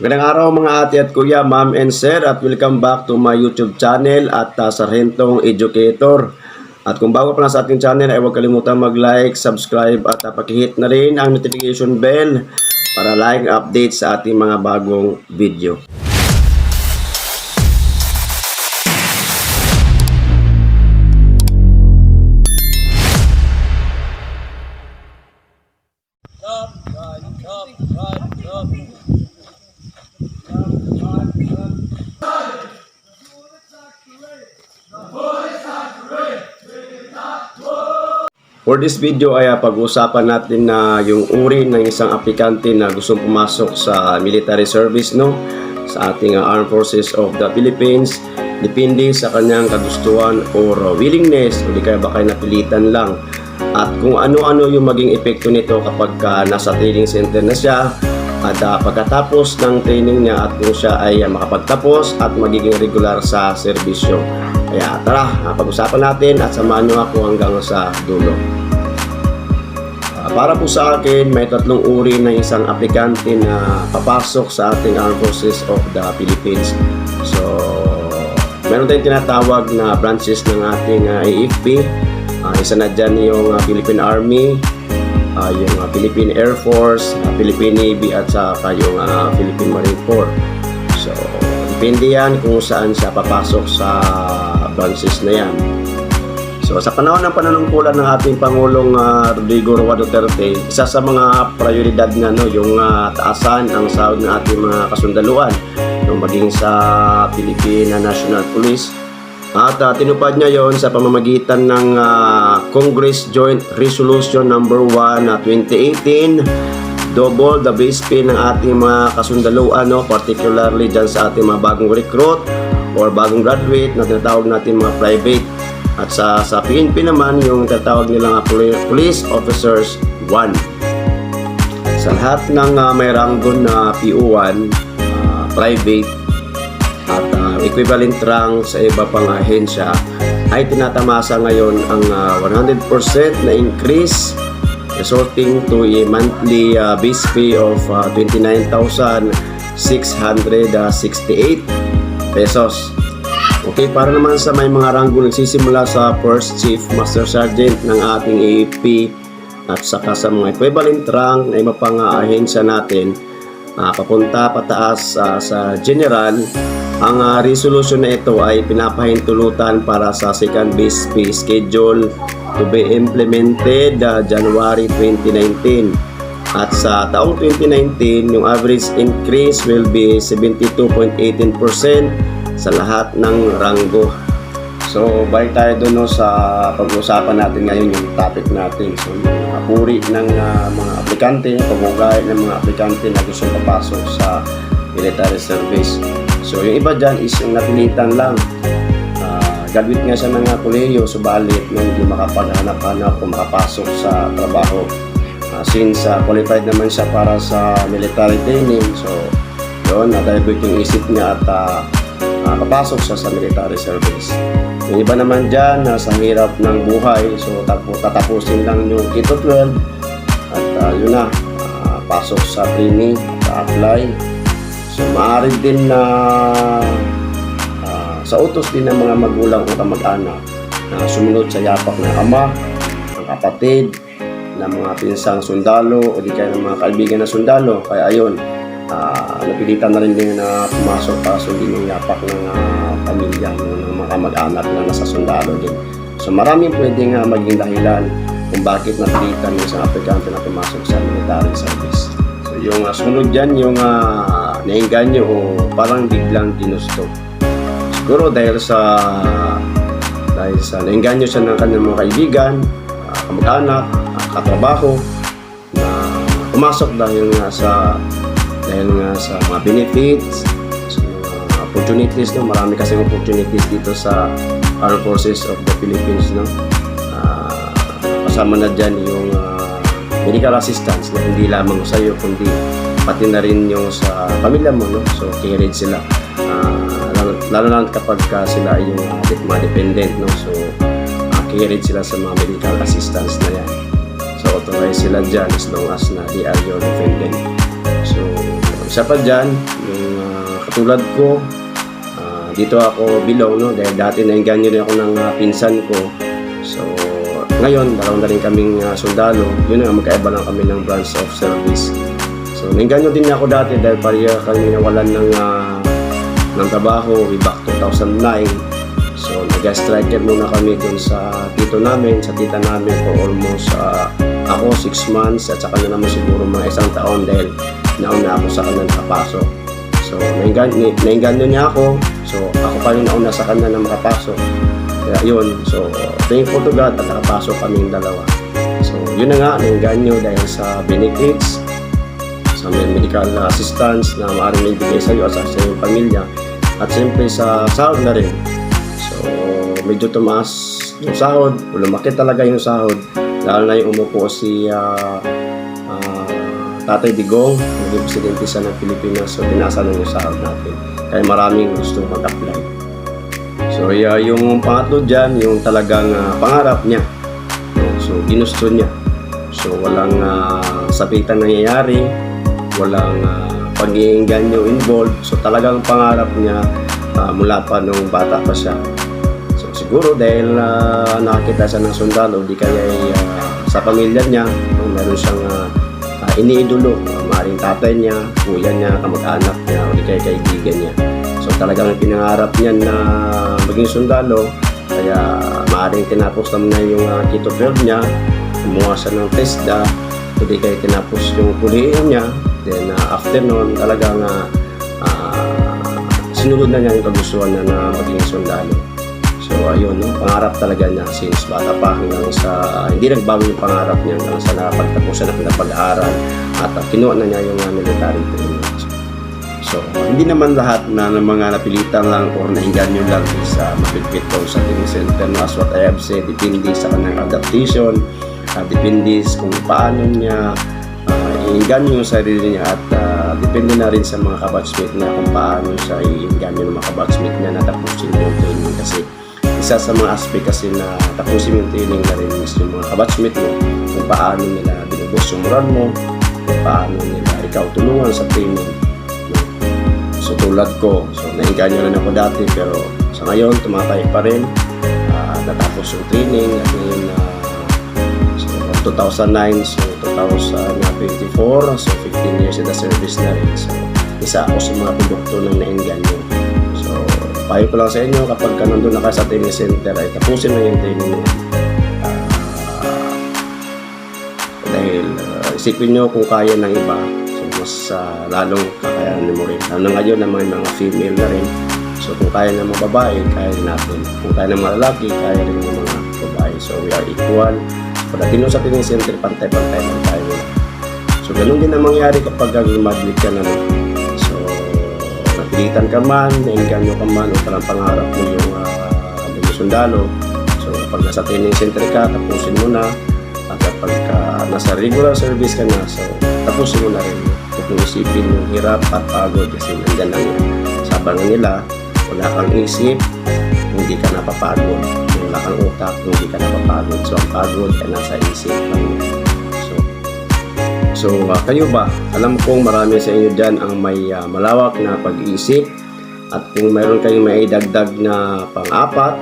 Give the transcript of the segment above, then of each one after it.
Magandang araw mga ate at kuya, ma'am and sir at welcome back to my YouTube channel at uh, Sargentong Educator. At kung bago pa lang sa ating channel ay huwag kalimutan mag-like, subscribe at uh, pakihit na rin ang notification bell para like update sa ating mga bagong video. For this video ay uh, pag-uusapan natin na yung uri ng isang aplikante na gustong pumasok sa military service no sa ating uh, Armed Forces of the Philippines depende sa kanyang kagustuhan or willingness o di kaya baka napilitan lang at kung ano-ano yung maging epekto nito kapag uh, nasa training center na siya at uh, pagkatapos ng training niya at kung siya ay makapagtapos at magiging regular sa serbisyo. Kaya tara, uh, pag-usapan natin at samahan niyo ako hanggang sa dulo. Ah, para po sa akin, may tatlong uri ng isang aplikante na papasok sa ating Armed Forces of the Philippines. So, meron tayong tinatawag na branches ng ating uh, AFP. Ah, isa na dyan yung uh, Philippine Army, ah, yung uh, Philippine Air Force, uh, Philippine Navy at saka yung uh, Philippine Marine Corps. So, depende yan kung saan siya papasok sa branches na yan. So sa panahon ng pananungkulan ng ating Pangulong uh, Rodrigo Roa Duterte, isa sa mga prioridad na no, yung uh, taasan ang sahod ng ating mga kasundaluan, no, maging sa Philippine National Police. At uh, tinupad niya yon sa pamamagitan ng uh, Congress Joint Resolution number 1 na 2018 double the base pay ng ating mga kasundaluan no, particularly dyan sa ating mga bagong recruit or bagong graduate na tinatawag natin mga private at sa, sa PNP naman, yung tatawag nilang poli- Police Officers 1. Sa lahat ng uh, may ranggo na PO1, uh, private, at uh, equivalent rank sa iba pang ahensya, ay tinatamasa ngayon ang uh, 100% na increase resulting to a monthly uh, base pay of uh, 29,668 pesos. Okay, para naman sa may mga ranggo nagsisimula sa First Chief Master Sergeant ng ating AFP at saka sa mga equivalent rank na iba pang ahensya natin uh, papunta pataas uh, sa General ang uh, resolution na ito ay pinapahintulutan para sa second base pay schedule to be implemented uh, January 2019 at sa taong 2019 yung average increase will be 72.18% sa lahat ng ranggo. So, balik tayo doon no, sa pag-uusapan natin ngayon yung topic natin. So, yung mga ng uh, mga aplikante, pamugay ng mga aplikante na gusto papasok sa military service. So, yung iba dyan is yung napilitan lang. Uh, graduate nga siya ng kolehiyo, subalit nung hindi makapaghanap-hanap o makapasok sa trabaho. Uh, since uh, qualified naman siya para sa military training, so yun, na-divert yung isip niya at uh, uh, papasok siya sa military service. Yung iba naman dyan, nasa hirap ng buhay, so tapo, tatapusin lang yung Kito 12 at uh, yun na, uh, pasok sa training, apply So maaari din na uh, sa utos din ng mga magulang o kamag-anak na sumunod sa yapak ng ama, ng kapatid, ng mga pinsang sundalo o di kaya ng mga kaibigan na sundalo. Kaya ayun, uh, napilitan na rin din na pumasok para sundin yung yapak ng uh, pamilya ng mga kamag-anak na nasa sundalo din. So maraming pwedeng uh, maging dahilan kung bakit napilitan yung isang aplikante na pumasok sa military service. So yung uh, sunod dyan, yung uh, nainganyo o parang biglang ginusto. Siguro dahil sa dahil sa nainganyo siya ng kanyang mga kaibigan, uh, kamag-anak, katrabaho, na pumasok dahil nga sa dahil nga sa mga benefits, sa mga opportunities, no? marami kasi opportunities dito sa Armed Forces of the Philippines. No? Uh, kasama na dyan yung uh, medical assistance na hindi lamang sa iyo kundi pati na rin yung sa pamilya mo no so carried sila uh, lalo, lalo na kapag ka sila yung uh, mga dependent no so uh, carried sila sa mga medical assistance na yan so authorized sila dyan as long as na they are your dependent so isa pa dyan, yung ah, katulad ko, ah, dito ako below, no? Dahil dati nainganyo rin ako ng ah, pinsan ko. So, ngayon, dalawa na rin kaming ah, sundalo. Yun na, magkaiba lang kami ng branch of service. So, nainganyo din ako dati dahil pareha kami nawalan ng, ah, ng trabaho way back 2009. So, nag-striker muna kami dun sa tito namin, sa tita namin for almost ah, ako 6 months at saka na naman siguro mga isang taon dahil nauna ako sa kanya nakapasok. So, nainganyo niya ako. So, ako pa yung nauna sa kanya na makapasok. Kaya yun. So, thankful to God at nakapasok kami yung dalawa. So, yun na nga, nainganyo dahil sa benefits, sa may medical assistance na maaaring maibigay sa iyo at sa iyong pamilya. At siyempre sa sahod na rin. So, medyo tumaas yung sahod. Lumaki talaga yung sahod. Lalo na yung umupo si ah, ah, Tatay Digong, naging presidente siya ng Pilipinas. So, tinasa na yung sahod natin. Kaya maraming gusto mag-apply. So, yeah, yung pangatlo dyan, yung talagang ah, pangarap niya. So, ginusto niya. So, walang uh, sapitan nangyayari, walang uh, pag-iinganyo involved. So, talagang pangarap niya ah, mula pa nung bata pa siya. Siguro dahil ah, nakakita siya ng sundalo, di kaya ay, ah, sa pamilya niya, meron siyang uh, iniidolo, uh, maaaring tatay niya, kuya niya, kamag-anak niya, o di kaya kaibigan niya. So, talagang pinangarap niya na maging sundalo, kaya maaaring tinapos naman na yung uh, Kito 12 niya, kumuha siya ng TESDA, o di kaya tinapos yung kuliin niya, then uh, after nun, talagang uh, uh, sinunod na niya yung kagustuhan niya na maging sundalo. So ayun, no? pangarap talaga niya since bata pa hanggang sa hindi nagbago yung pangarap niya hanggang sa nakapagtapos na ng pag-aaral at uh, kinuha na niya yung uh, military training. So, hindi naman lahat na ng mga napilitan lang or nainganyo lang is uh, mapitpit ko sa center. No? As what I have said, depende sa kanyang adaptation, uh, depende kung paano niya uh, iinganyo yung sarili niya at uh, depende na rin sa mga kabatsmate na kung paano siya iinganyo ng mga kabatsmate niya na tapusin yung training kasi isa sa mga aspect kasi na tapusin yung training na rin is yung mga kabatsmate mo kung paano nila binubos yung moral mo kung paano nila ikaw tulungan sa training so tulad ko so nainganyo rin ako dati pero sa ngayon tumatay pa rin. Ah, natapos yung training at ngayon na so, 2009 so 2024 so 15 years in the service na rin. So isa ako sa mga produkto ng nainganyo payo ko lang sa inyo kapag ka nandun na kayo sa training center ay tapusin mo yung training mo Ah, dahil ah, isipin nyo kung kaya ng iba so mas ah, lalong kakayanin mo rin. Na ngayon na may mga female na rin. So kung kaya ng mga babae kaya rin natin. Kung kaya ng mga lalaki kaya rin ng mga babae. So we are equal. Pagdating sa training center pantay-pantay lang tayo. So ganun din ang mangyari kapag mag-lead ka na no? Napilitan ka man nainganyo ka man o parang pangarap mo yung uh, yung sundalo. So pag nasa training center ka tapusin mo na. At kapag ka nasa regular service ka na so tapusin mo na rin. Huwag mong isipin yung hirap at pagod kasi nandyan lang yan sabangan nila wala kang isip hindi ka napapagod. Wala kang utak hindi ka napapagod. So ang pagod ay nasa isip lang So, uh, kayo ba? Alam kong marami sa inyo dyan ang may uh, malawak na pag-iisip at kung mayroon kayong may dagdag na pang-apat,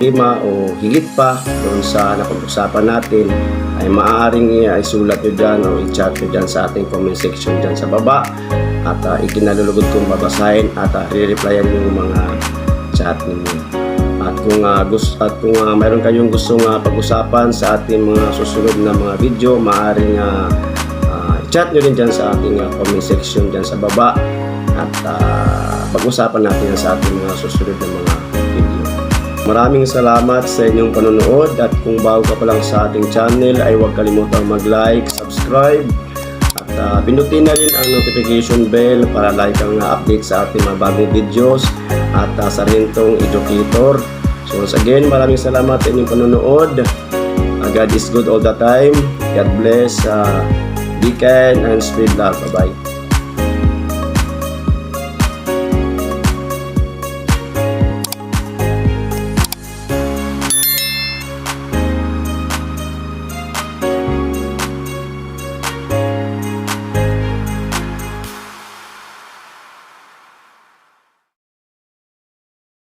lima o higit pa doon sa napag-usapan natin ay maaaring uh, isulat nyo dyan o i-chat nyo dyan sa ating comment section dyan sa baba at uh, ikinalulugod kong babasahin at uh, re-replyan yung mga chat ninyo. At kung uh, gusto at kung uh, mayroon kayong gustong uh, pag-usapan sa ating mga susunod na mga video, maaaring uh, chat nyo rin dyan sa ating uh, comment section dyan sa baba at uh, pag-usapan natin yan sa ating mga susunod na mga video. Maraming salamat sa inyong panonood at kung bago ka pa lang sa ating channel ay huwag kalimutang mag-like, subscribe at uh, pindutin na rin ang notification bell para like ang update sa ating mga bagong videos at uh, sa Rintong Educator. So once again, maraming salamat sa inyong panonood. Uh, God is good all the time. God bless. Uh, be kind and spread love. Bye-bye.